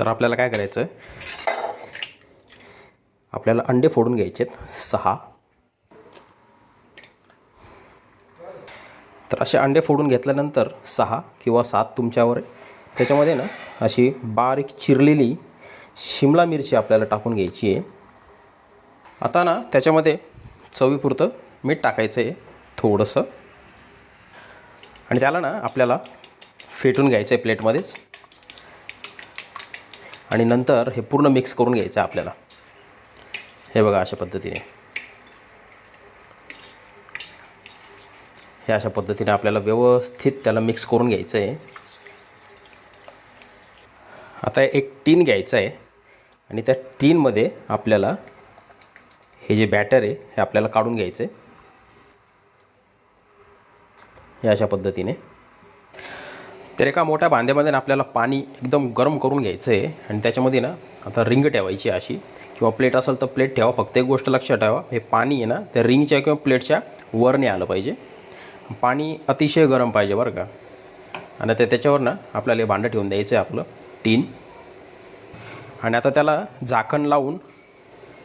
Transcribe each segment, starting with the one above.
तर आपल्याला काय करायचं? आहे आपल्याला अंडे फोडून घ्यायचे आहेत. सहा. तर असे अंडे फोडून घेतल्यानंतर सहा किंवा सात तुमच्यावर त्याच्यामध्ये ना अशी बारीक चिरलेली शिमला मिरची आपल्याला टाकून घ्यायची आहे. आता ना त्याच्यामध्ये चवीपुरतं मीठ टाकायचं आहे थोडंसं. आणि त्याला ना आपल्याला फेटून घ्यायचं आहे प्लेटमध्येच. आणि नंतर हे पूर्ण मिक्स करून घ्यायचं आहे आपल्याला. हे बघा अशा पद्धतीने. हे अशा पद्धतीने आपल्याला व्यवस्थित त्याला मिक्स करून घ्यायचं आहे. आता एक टीन घ्यायचं आहे आणि त्या टीनमध्ये आपल्याला हे जे बॅटर आहे हे आपल्याला काढून घ्यायचं आहे. हे अशा पद्धतीने. तर एका मोठ्या भांड्यामध्ये ना आपल्याला पाणी एकदम गरम करून घ्यायचं आहे आणि त्याच्यामध्ये ना आता रिंग ठेवायची अशी. किंवा प्लेट असेल तर प्लेट ठेवा. फक्त एक गोष्ट लक्षात ठेवा. हे पाणी आहे ना त्या रिंगच्या किंवा प्लेटच्या वरने आलं पाहिजे. पाणी अतिशय गरम पाहिजे बरं का. आणि ते त्याच्यावर ना आपल्याला हे भांडं ठेवून द्यायचं आहे आपलं टीन. आणि आता त्याला झाकण लावून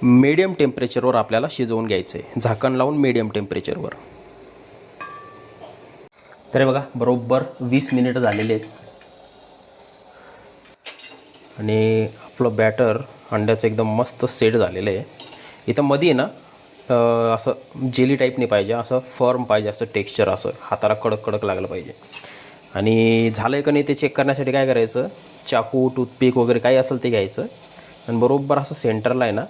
मीडियम टेम्परेचरवर आपल्याला शिजवून घ्यायचं आहे झाकण लावून मीडियम टेम्परेचरवर तर बघा बरोबर वीस मिनिटं झालेले आहेत. आणि आपलं बॅटर अंड्याचं एकदम मस्त सेट झालेलं आहे. इथं मध्ये आहे ना असं जेली टाईप नाही पाहिजे असं फर्म पाहिजे असं टेक्स्चर असं हाताला कडक कडक लागलं पाहिजे. आणि झालं आहे का नाही ते चेक करण्यासाठी काय करायचं चाकू टूथपिक वगैरे काही असेल ते घ्यायचं. आणि बरोबर असं सेंटरला आहे ना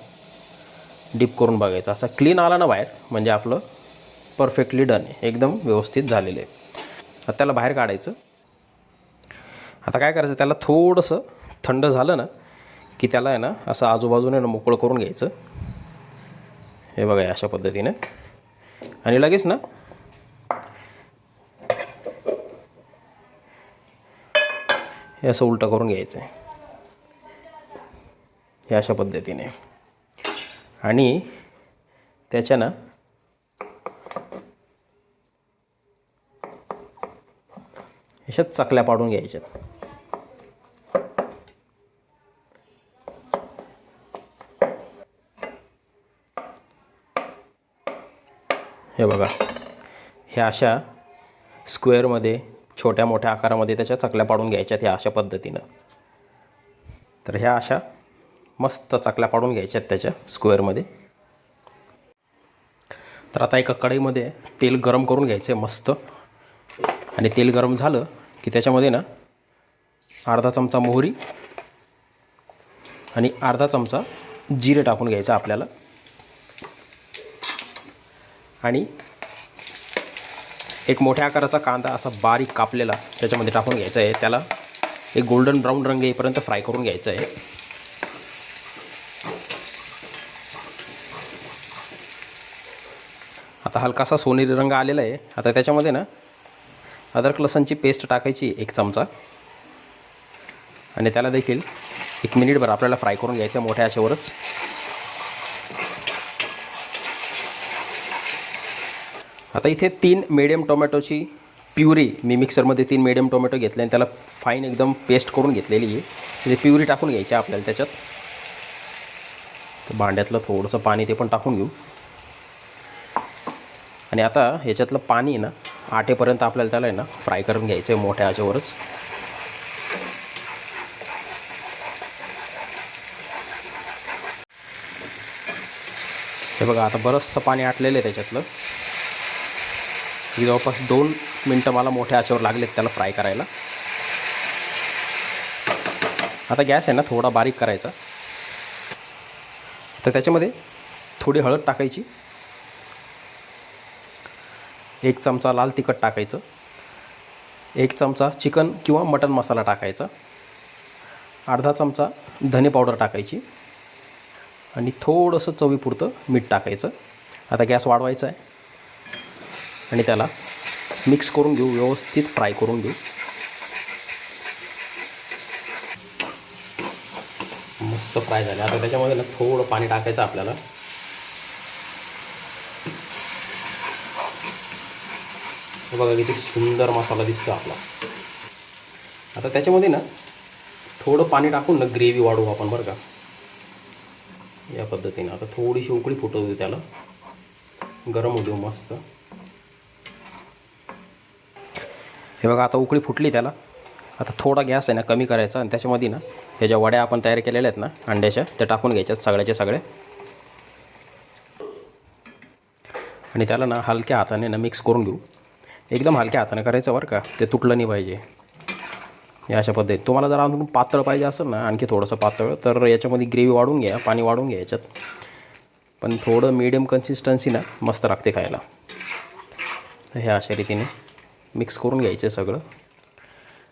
डीप करून बघायचं. असं क्लीन आला ना बाहेर म्हणजे आपलं परफेक्टली डन एकदम व्यवस्थित झालेलं आहे. आता त्याला बाहेर काढायचं. आता काय करायचं त्याला थोडंसं थंड झालं ना की त्याला आहे ना असं आजूबाजूने ना मोकळं करून घ्यायचं. हे बघा अशा पद्धतीने. आणि लगेच ना हे असं उलटं करून घ्यायचं आहे हे अशा पद्धतीने. आणि त्याच्या ना अशाच चकल्या पाडून घ्यायच्यात. हे बघा ह्या अशा स्क्वेअरमध्ये छोट्या मोठ्या आकारामध्ये त्याच्या चकल्या पाडून घ्यायच्यात ह्या अशा पद्धतीनं. तर ह्या अशा मस्त चकल्या पाडून घ्यायच्यात त्याच्या स्क्वेअरमध्ये तर आता एका कढईमध्ये तेल गरम करून घ्यायचं आहे मस्त. आणि तेल गरम झालं की त्याच्यामध्ये ना अर्धा चमचा मोहरी आणि अर्धा चमचा जिरे टाकून घ्यायचं आपल्याला. आणि एक मोठ्या आकाराचा कांदा असा बारीक कापलेला त्याच्यामध्ये टाकून घ्यायचा आहे. त्याला एक गोल्डन ब्राऊन रंग येईपर्यंत फ्राय करून घ्यायचं आहे. आता हलकासा सोनेरी रंग आलेला आहे. आता त्याच्यामध्ये ना अद्रक लसणची पेस्ट टाकायची एक चमचा. आणि त्याला देखील एक मिनिटभर आपल्याला फ्राय करून घ्यायचं मोठ्या आशेवरच. आता इथे तीन मिडियम टोमॅटोची प्युरी मी मिक्सरमध्ये तीन मिडियम टोमॅटो घेतले आणि त्याला फाईन एकदम पेस्ट करून घेतलेली आहे. म्हणजे प्युरी टाकून घ्यायची आहे आपल्याला त्याच्यात. भांड्यातलं थोडंसं पाणी ते पण टाकून घेऊ. आणि आता ह्याच्यातलं पाणी आहे ना आटेपर्यंत आपल्याला त्याला आहे ना फ्राय करून घ्यायचं आहे मोठ्या आचेवरच हे बघा आता बरंचसं पाणी आटलेलं आहे त्याच्यातलं. ही जवळपास दोन मिनटं मला मोठ्या आचेवर लागलेत त्याला फ्राय करायला. आता गॅस आहे ना थोडा बारीक करायचा. तर त्याच्यामध्ये थोडी हळद टाकायची. एक चमचा लाल तिखट टाकायचं. एक चमचा चिकन किंवा मटन मसाला टाकायचा. अर्धा चमचा धने पावडर टाकायची. आणि थोडंसं चवीपुरतं मीठ टाकायचं. आता गॅस वाढवायचा आहे. आणि त्याला मिक्स करून घेऊ व्यवस्थित फ्राय करून घेऊ. मस्त फ्राय झाले. आता त्याच्यामध्ये ना थोडं पाणी टाकायचं आपल्याला. बघा किती सुंदर मसाला दिसतो आपला. आता त्याच्यामध्ये ना थोडं पाणी टाकून ना ग्रेव्ही वाढवू आपण बरं का. या पद्धतीनं. आता थोडीशी उकळी फुटवू देऊ त्याला. गरम होऊ देऊ मस्त. हे बघा आता उकळी फुटली त्याला. आता थोडा गॅस आहे ना कमी करायचा आणि त्याच्यामध्ये ना ह्या ज्या वड्या आपण तयार केलेल्या आहेत ना अंड्याच्या त्या टाकून घ्यायच्यात सगळ्याच्या सगळ्या आणि त्याला ना हलक्या हाताने ना मिक्स करून घेऊ. एकदम हलक्या हाताने करायचं बरं का. ते तुटलं नाही पाहिजे. या अशा पद्धतीत. तुम्हाला जर अजून पातळ पाहिजे असेल ना आणखी थोडंसं पातळ तर याच्यामध्ये ग्रेव्ही वाढून घ्या पाणी वाढून घ्या याच्यात. पण थोडं मिडियम कन्सिस्टन्सी ना मस्त लागते खायला. तर ह्या अशा रीतीने मिक्स करून घ्यायचं आहे सगळं.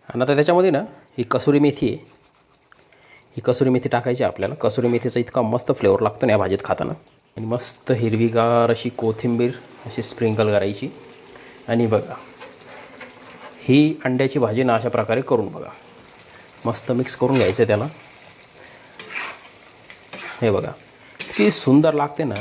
आणि आता त्याच्यामध्ये ना ही कसुरी मेथी आहे. ही कसुरी मेथी टाकायची आहे आपल्याला. कसुरी मेथीचा इतका मस्त फ्लेवर लागतो ना या भाजीत खाताना. आणि मस्त हिरवीगार अशी कोथिंबीर अशी स्प्रिंकल करायची. आणि बघा ही अंड्याची भाजी ना अशा प्रकारे करून बघा. मस्त मिक्स करून घ्यायचं त्याला. हे बघा किती सुंदर लागते ना